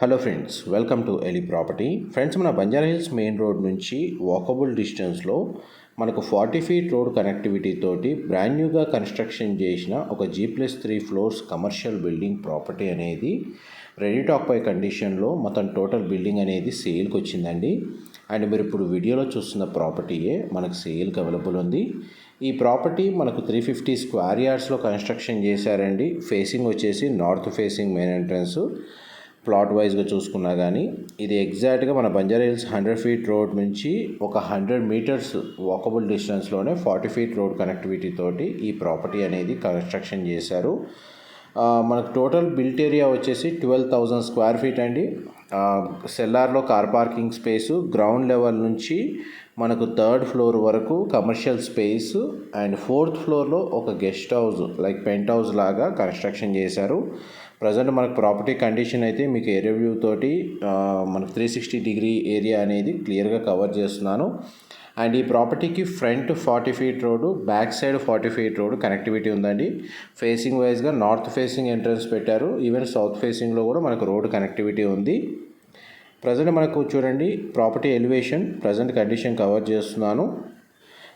Hello friends welcome to Eli property friends మన Banjara hills main road నుంచి walkable డిస్టెన్స్లో మనకు ఫార్టీ ఫీట్ రోడ్ కనెక్టివిటీ తోటి బ్రాండ్ న్యూగా కన్స్ట్రక్షన్ చేసిన ఒక G plus three floors commercial building property అనేది రెడీ టాక్ పై కండిషన్లో మొత్తం టోటల్ బిల్డింగ్ అనేది సేల్కి వచ్చిందండి. అండ్ మీరు ఇప్పుడు వీడియోలో చూస్తున్న ప్రాపర్టీయే మనకు సేల్కి అవైలబుల్ ఉంది. ఈ ప్రాపర్టీ మనకు త్రీ ఫిఫ్టీ స్క్వేర్ యార్డ్స్లో కన్స్ట్రక్షన్ చేశారండి. ఫేసింగ్ వచ్చేసి north facing main entrance plot వైజ్గా చూసుకున్నా కానీ ఇది ఎగ్జాక్ట్గా మన Banjara Hills hundred feet road నుంచి ఒక హండ్రెడ్ మీటర్స్ వాకబుల్ డిస్టెన్స్లోనే ఫార్టీ ఫీట్ రోడ్ కనెక్టివిటీ తోటి ఈ ప్రాపర్టీ అనేది కన్స్ట్రక్షన్ చేశారు. మనకు టోటల్ బిల్ట్ ఏరియా వచ్చేసి ట్వెల్వ్ థౌజండ్ స్క్వేర్ ఫీట్ అండి. సెల్లార్లో car parking space ground level నుంచి మనకు థర్డ్ ఫ్లోర్ వరకు కమర్షియల్ స్పేస్ అండ్ ఫోర్త్ ఫ్లోర్లో ఒక guest house like penthouse లాగా కన్స్ట్రక్షన్ చేశారు. ప్రజెంట్ మనకు ప్రాపర్టీ కండిషన్ అయితే మీకు ఏరియా వ్యూ తోటి మనకు త్రీ సిక్స్టీ డిగ్రీ ఏరియా అనేది క్లియర్గా కవర్ చేస్తున్నాను. అండ్ ఈ ప్రాపర్టీకి front forty feet road back side forty feet road connectivity ఉందండి. ఫేసింగ్ వైజ్గా నార్త్ ఫేసింగ్ ఎంట్రన్స్ పెట్టారు. ఈవెన్ సౌత్ ఫేసింగ్లో కూడా మనకు రోడ్డు కనెక్టివిటీ ఉంది. ప్రజెంట్ మనకు చూడండి property elevation present condition cover చేస్తున్నాను.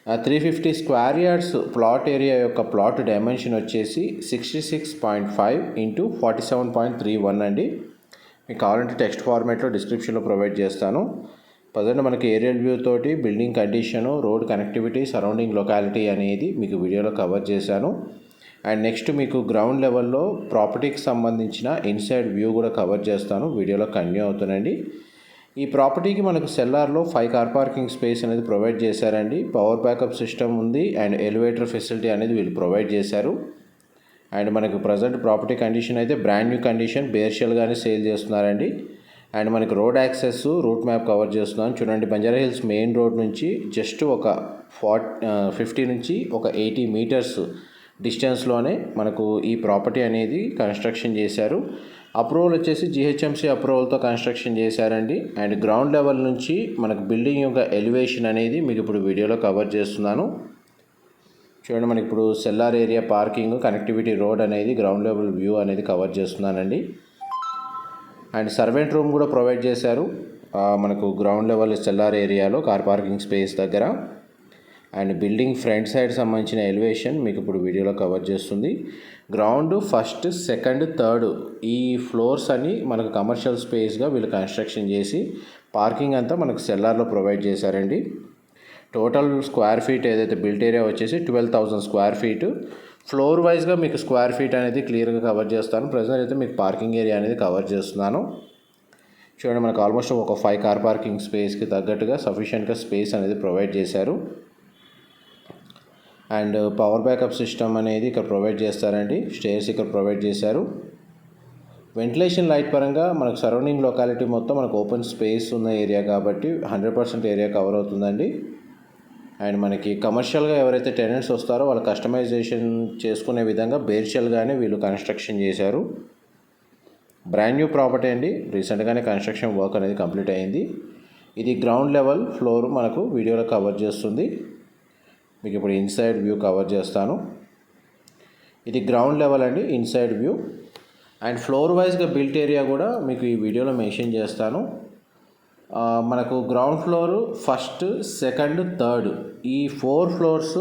Three fifty square yards plot area యొక్క ప్లాట్ డైమెన్షన్ వచ్చేసి sixty six point five into forty seven point three one అండి. మీకు కావాలంటే టెక్స్ట్ ఫార్మేట్లో డిస్క్రిప్షన్లో ప్రొవైడ్ చేస్తాను. ప్రజెంట్ మనకి ఏరియల్ వ్యూ తోటి building condition road connectivity surrounding locality అనేది మీకు వీడియోలో కవర్ చేశాను. అండ్ నెక్స్ట్ మీకు గ్రౌండ్ లెవెల్లో ప్రాపర్టీకి సంబంధించిన ఇన్సైడ్ వ్యూ కూడా కవర్ చేస్తాను. వీడియోలో కంటిన్యూ అవుతానండి ఈ ప్రాపర్టీకి మనకు సెల్లార్లో ఫైవ్ కార్ పార్కింగ్ స్పేస్ అనేది ప్రొవైడ్ చేశారండి. పవర్ బ్యాకప్ సిస్టమ్ ఉంది. అండ్ ఎలివేటర్ ఫెసిలిటీ అనేది వీళ్ళు ప్రొవైడ్ చేశారు. అండ్ మనకు ప్రజెంట్ ప్రాపర్టీ కండిషన్ అయితే బ్రాండ్ న్యూ కండిషన్ బేర్షియల్గానే సేల్ చేస్తున్నారండి. అండ్ మనకి road access route map cover చేస్తున్నాను చూడండి బంజారా హిల్స్ మెయిన్ రోడ్ నుంచి జస్ట్ ఒక ఫార్ట్ ఫిఫ్టీ నుంచి ఒక ఎయిటీ మీటర్స్ డిస్టెన్స్లోనే మనకు ఈ ప్రాపర్టీ అనేది కన్స్ట్రక్షన్ చేశారు. అప్రూవల్ వచ్చేసి జిహెచ్ఎంసీ అప్రూవల్తో కన్స్ట్రక్షన్ చేశారండి. అండ్ గ్రౌండ్ లెవెల్ నుంచి మనకు బిల్డింగ్ యొక్క ఎలివేషన్ అనేది మీకు ఇప్పుడు వీడియోలో కవర్ చేస్తున్నాను. చూడండి మనకి ఇప్పుడు cellar area parking connectivity road అనేది గ్రౌండ్ లెవెల్ వ్యూ అనేది కవర్ చేస్తున్నానండి. అండ్ సర్వెంట్ రూమ్ కూడా ప్రొవైడ్ చేశారు. మనకు గ్రౌండ్ లెవెల్ సెల్లార్ ఏరియాలో కార్ పార్కింగ్ స్పేస్ దగ్గర. అండ్ బిల్డింగ్ ఫ్రంట్ సైడ్ సంబంధించిన ఎలివేషన్ మీకు ఇప్పుడు వీడియోలో కవర్ చేస్తుంది. గ్రౌండ్ ఫస్ట్ సెకండ్ థర్డ్ ఈ ఫ్లోర్స్ అని మనకు కమర్షియల్ స్పేస్గా వీళ్ళు కన్స్ట్రక్షన్ చేసి పార్కింగ్ అంతా మనకు సెల్లార్లో ప్రొవైడ్ చేశారండి. టోటల్ స్క్వేర్ ఫీట్ ఏదైతే బిల్ట్ ఏరియా వచ్చేసి twelve thousand square feet. Floor వైజ్గా మీకు స్క్వేర్ ఫీట్ అనేది క్లియర్గా కవర్ చేస్తాను. ప్రజెంట్ అయితే మీకు పార్కింగ్ ఏరియా అనేది కవర్ చేస్తున్నాను. చూడండి మనకు ఆల్మోస్ట్ ఒక ఫైవ్ కార్ పార్కింగ్ స్పేస్కి తగ్గట్టుగా సఫిషియెంట్గా స్పేస్ అనేది ప్రొవైడ్ చేశారు. అండ్ పవర్ బ్యాకప్ సిస్టమ్ అనేది ఇక్కడ ప్రొవైడ్ చేస్తారండి. స్టేర్స్ ఇక్కడ ప్రొవైడ్ చేశారు. వెంటిలేషన్ లైట్ పరంగా మనకు సరౌండింగ్ లొకాలిటీ మొత్తం మనకు ఓపెన్ స్పేస్ ఉన్న ఏరియా కాబట్టి హండ్రెడ్ పర్సెంట్ ఏరియా కవర్ అవుతుందండి. అండ్ మనకి కమర్షియల్గా ఎవరైతే టెనెంట్స్ వస్తారో వాళ్ళు కస్టమైజేషన్ చేసుకునే విధంగా బేర్షియల్గానే వీళ్ళు కన్స్ట్రక్షన్ చేశారు. బ్రాండ్ న్యూ ప్రాపర్టీ అండి. రీసెంట్గానే కన్స్ట్రక్షన్ వర్క్ అనేది కంప్లీట్ అయింది. ఇది గ్రౌండ్ లెవెల్ ఫ్లోర్ మనకు వీడియోలో కవర్ చేస్తుంది. మీకు ఇప్పుడు ఇన్సైడ్ వ్యూ కవర్ చేస్తాను. ఇది గ్రౌండ్ లెవెల్ అండి ఇన్సైడ్ వ్యూ అండ్ ఫ్లోర్ వైజ్గా బిల్ట్ ఏరియా కూడా మీకు ఈ వీడియోలో మెన్షన్ చేస్తాను. మనకు ground floor first second third ఈ ఫోర్ ఫ్లోర్స్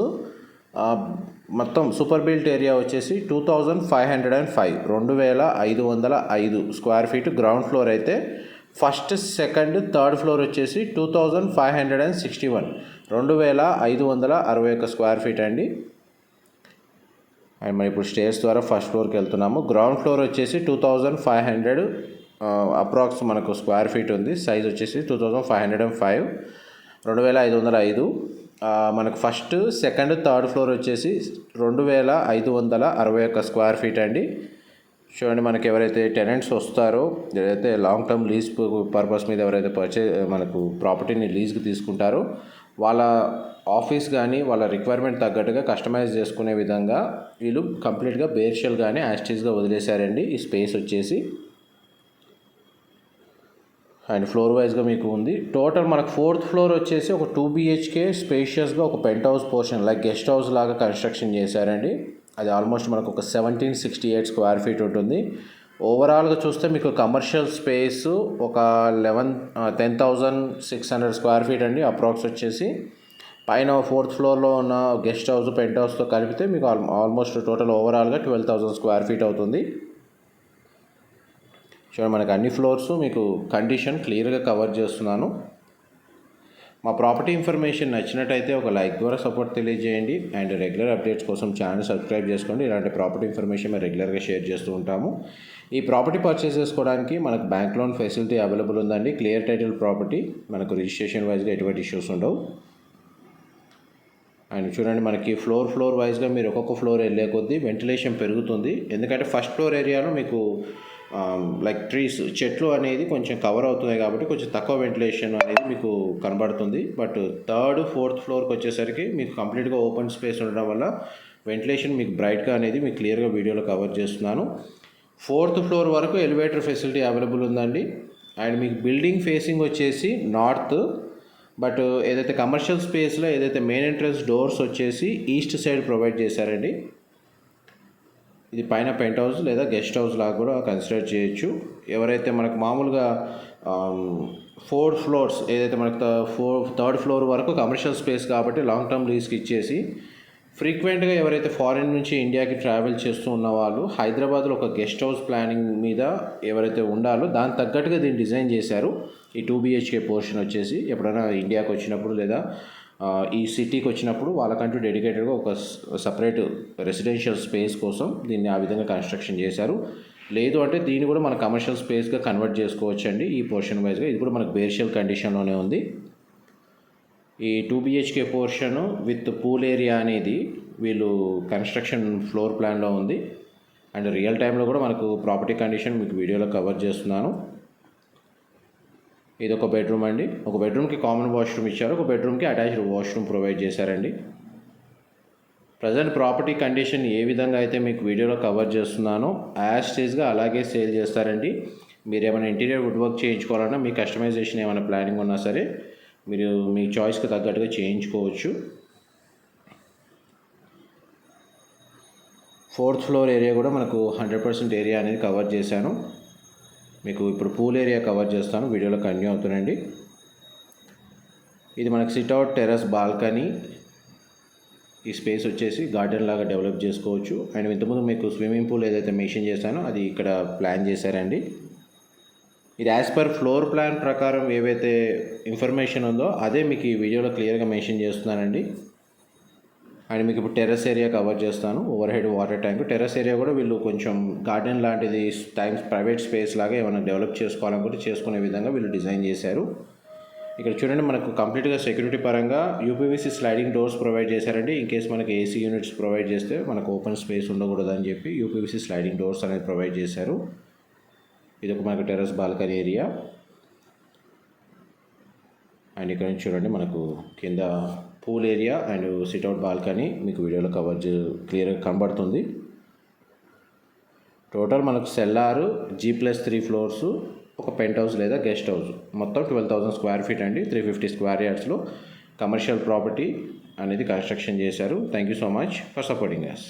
మొత్తం సూపర్ బిల్ట్ ఏరియా వచ్చేసి two thousand five hundred and five రెండు వేల ఐదు వందల ఐదు స్క్వేర్ ఫీట్ గ్రౌండ్ ఫ్లోర్ అయితే ఫస్ట్ సెకండ్ థర్డ్ ఫ్లోర్ వచ్చేసి two thousand five hundred and sixty one. రెండు వేల ఐదు వందల అరవై ఒక్క స్క్వేర్ ఫీట్ అండి. అండ్ మనం ఇప్పుడు స్టేజ్ ద్వారా ఫస్ట్ ఫ్లోర్కి వెళ్తున్నాము. గ్రౌండ్ ఫ్లోర్ వచ్చేసి two thousand five hundred approx మనకు స్క్వేర్ ఫీట్ ఉంది. సైజ్ వచ్చేసి two thousand five hundred and five. రెండు వేల ఐదు వందల ఐదు. మనకు ఫస్ట్ సెకండ్ థర్డ్ ఫ్లోర్ వచ్చేసి రెండు వేల ఐదు వందల అరవై ఒక్క స్క్వేర్ ఫీట్ అండి. చూడండి మనకి ఎవరైతే టెనెంట్స్ వస్తారో ఏదైతే లాంగ్ టర్మ్ లీజ్ పర్పస్ మీద ఎవరైతే పర్చే మనకు ప్రాపర్టీని లీజ్కి తీసుకుంటారో వాళ్ళ ఆఫీస్ కానీ వాళ్ళ రిక్వైర్మెంట్ తగ్గట్టుగా కస్టమైజ్ చేసుకునే విధంగా వీళ్ళు కంప్లీట్గా బేర్షియల్ కానీ యాస్టీస్గా వదిలేశారండి. ఈ స్పేస్ వచ్చేసి అండ్ ఫ్లోర్ వైజ్గా మీకు ఉంది. టోటల్ మనకు ఫోర్త్ ఫ్లోర్ వచ్చేసి ఒక టూ బిహెచ్కే స్పేషియస్గా ఒక penthouse portion like guest house లాగా కన్స్ట్రక్షన్ చేశారండి. అది ఆల్మోస్ట్ మనకు ఒక seventeen sixty eight square feet ఉంటుంది ఓవరాల్గా చూస్తే మీకు కమర్షియల్ స్పేస్ ఒక eleven ten thousand six hundred square feet అండి అప్రాక్స్ వచ్చేసి. పైన ఫోర్త్ ఫ్లోర్లో ఉన్న గెస్ట్ హౌస్ పెంట్ హౌస్తో కలిపితే మీకు ఆల్ ఆల్మోస్ట్ టోటల్ ఓవరాల్గా ట్వెల్వ్ థౌజండ్ స్క్వేర్ ఫీట్ అవుతుంది. చూడండి మనకు అన్ని ఫ్లోర్స్ మీకు కండిషన్ క్లియర్గా కవర్ చేస్తున్నాను. మా ప్రాపర్టీ ఇన్ఫర్మేషన్ నచ్చినట్టయితే ఒక లైక్ ద్వారా సపోర్ట్ తెలియజేయండి అండ్ రెగ్యులర్ అప్డేట్స్ కోసం ఛానల్ సబ్స్క్రైబ్ చేసుకోండి. ఇలాంటి ప్రాపర్టీ ఇన్ఫర్మేషన్ మేము రెగ్యులర్గా షేర్ చేస్తూ ఉంటాము. ఈ ప్రాపర్టీ పర్చేస్ చేసుకోవడానికి మనకు బ్యాంక్ లోన్ ఫెసిలిటీ అవైలబుల్ ఉందండి. క్లియర్ టైటిల్ ప్రాపర్టీ మనకు రిజిస్ట్రేషన్ వైజ్గా ఎటువంటి ఇష్యూస్ ఉండవు. అండ్ చూడండి మనకి ఫ్లోర్ ఫ్లోర్ వైజ్గా మీరు ఒక్కొక్క ఫ్లోర్ వెళ్ళే కొద్దీ వెంటిలేషన్ పెరుగుతుంది. ఎందుకంటే ఫస్ట్ ఫ్లోర్ ఏరియాలో మీకు లైక్ ట్రీస్ చెట్లు అనేది కొంచెం కవర్ అవుతున్నాయి కాబట్టి కొంచెం తక్కువ వెంటిలేషన్ అనేది మీకు కనబడుతుంది. బట్ థర్డ్ ఫోర్త్ ఫ్లోర్కి వచ్చేసరికి మీకు కంప్లీట్గా ఓపెన్ స్పేస్ ఉండడం వల్ల వెంటిలేషన్ మీకు బ్రైట్గా అనేది మీకు క్లియర్గా వీడియోలో కవర్ చేస్తున్నాను. ఫోర్త్ ఫ్లోర్ వరకు ఎలివేటర్ ఫెసిలిటీ అవైలబుల్ ఉందండి. అండ్ మీకు బిల్డింగ్ ఫేసింగ్ వచ్చేసి నార్త్ బట్ ఏదైతే కమర్షియల్ స్పేస్లో ఏదైతే మెయిన్ ఎంట్రన్స్ డోర్స్ వచ్చేసి ఈస్ట్ సైడ్ ప్రొవైడ్ చేశారండి. ఇది పైన పెంట్ హౌస్ లేదా గెస్ట్ హౌస్ లాగా కూడా కన్సిడర్ చేయొచ్చు. ఎవరైతే మనకు మామూలుగా ఫోర్ ఫ్లోర్స్ ఏదైతే మనకు ఫోర్ థర్డ్ ఫ్లోర్ వరకు కమర్షియల్ స్పేస్ కాబట్టి లాంగ్ టర్మ్ లీజ్కి ఇచ్చేసి ఫ్రీక్వెంట్గా ఎవరైతే ఫారిన్ నుంచి ఇండియాకి ట్రావెల్ చేస్తూ ఉన్న వాళ్ళు హైదరాబాద్లో ఒక గెస్ట్ హౌస్ ప్లానింగ్ మీద ఎవరైతే ఉండాలో దాని తగ్గట్టుగా దీన్ని డిజైన్ చేశారు. ఈ టూ బిహెచ్కే పోర్షన్ వచ్చేసి ఎప్పుడైనా ఇండియాకి వచ్చినప్పుడు లేదా ఈ సిటీకి వచ్చినప్పుడు వాళ్ళకంటూ డెడికేటెడ్గా ఒక సపరేట్ రెసిడెన్షియల్ స్పేస్ కోసం దీన్ని ఆ విధంగా కన్స్ట్రక్షన్ చేశారు. లేదు అంటే దీన్ని కూడా మన కమర్షియల్ స్పేస్గా కన్వర్ట్ చేసుకోవచ్చు అండి ఈ పోర్షన్ వైజ్గా ఇది కూడా మనకు బేర్షియల్ కండిషన్లోనే ఉంది. ఈ two BHK portion with pool area అనేది వీళ్ళు కన్స్ట్రక్షన్ ఫ్లోర్ ప్లాన్లో ఉంది. అండ్ రియల్ టైంలో కూడా మనకు ప్రాపర్టీ కండిషన్ మీకు వీడియోలో కవర్ చేస్తున్నాను. ఇది ఒక బెడ్రూమ్ అండి. ఒక బెడ్రూమ్కి కామన్ వాష్రూమ్ ఇచ్చారు. ఒక బెడ్రూమ్కి అటాచ్డ్ వాష్రూమ్ ప్రొవైడ్ చేశారండి. ప్రజెంట్ ప్రాపర్టీ కండిషన్ ఏ విధంగా అయితే మీకు వీడియోలో కవర్ చేస్తున్నానో యాజ్ అలాగే సేల్ చేస్తారండి. మీరు ఏమైనా ఇంటీరియర్ వుడ్ వర్క్ చేయించుకోవాలన్నా మీ కస్టమైజేషన్ ఏమైనా ప్లానింగ్ ఉన్నా సరే మీరు మీ చాయిస్కి తగ్గట్టుగా చేయించుకోవచ్చు. ఫోర్త్ ఫ్లోర్ ఏరియా కూడా మనకు హండ్రెడ్ పర్సెంట్ ఏరియా అనేది కవర్ చేశాను. మీకు ఇప్పుడు పూల్ ఏరియా కవర్ చేస్తాను. వీడియోలో కంటిన్యూ అవుతుందండి ఇది మనకు సిట్అవుట్ టెర్రస్ బాల్కనీ ఈ స్పేస్ వచ్చేసి గార్డెన్ లాగా డెవలప్ చేసుకోవచ్చు. అండ్ ఇంతకుముందు మీకు స్విమ్మింగ్ పూల్ ఏదైతే మెన్షన్ చేశానో అది ఇక్కడ ప్లాన్ చేశారండి. ఇది యాజ్ పర్ ఫ్లోర్ ప్లాన్ ప్రకారం ఏవైతే ఇన్ఫర్మేషన్ ఉందో అదే మీకు ఈ వీడియోలో క్లియర్గా మెన్షన్ చేస్తున్నానండి. అండ్ మీకు ఇప్పుడు టెర్రస్ ఏరియా కవర్ చేస్తాను overhead water tank terrace area కూడా వీళ్ళు కొంచెం గార్డెన్ లాంటిది టైమ్స్ ప్రైవేట్ స్పేస్ లాగా ఏమైనా డెవలప్ చేసుకోవాలనుకుంటే చేసుకునే విధంగా వీళ్ళు డిజైన్ చేశారు. ఇక్కడ చూడండి మనకు కంప్లీట్గా సెక్యూరిటీ పరంగా యూపీవీసీ స్లైడింగ్ డోర్స్ ప్రొవైడ్ చేశారండి. ఇన్ కేస్ మనకి ఏసీ యూనిట్స్ ప్రొవైడ్ చేస్తే మనకు ఓపెన్ స్పేస్ ఉండకూడదని చెప్పి యూపీవీసీ స్లైడింగ్ డోర్స్ అనేది ప్రొవైడ్ చేశారు. ఇది ఒక మనకు టెర్రస్ బాల్కనీ ఏరియా అండ్ ఇక్కడ నుంచి చూడండి మనకు కింద pool area and sit out balcony. మీకు వీడియోలో కవర్ క్లియర్గా కనబడుతుంది. టోటల్ మనకు cellar G plus three floors ఒక పెంట్ హౌస్ లేదా గెస్ట్ హౌస్ మొత్తం ట్వెల్వ్ థౌసండ్ స్క్వేర్ ఫీట్ అండి. త్రీ ఫిఫ్టీ స్క్వేర్ యార్డ్స్లో కమర్షియల్ ప్రాపర్టీ అనేది కన్స్ట్రక్షన్ చేశారు. Thank you so much for supporting us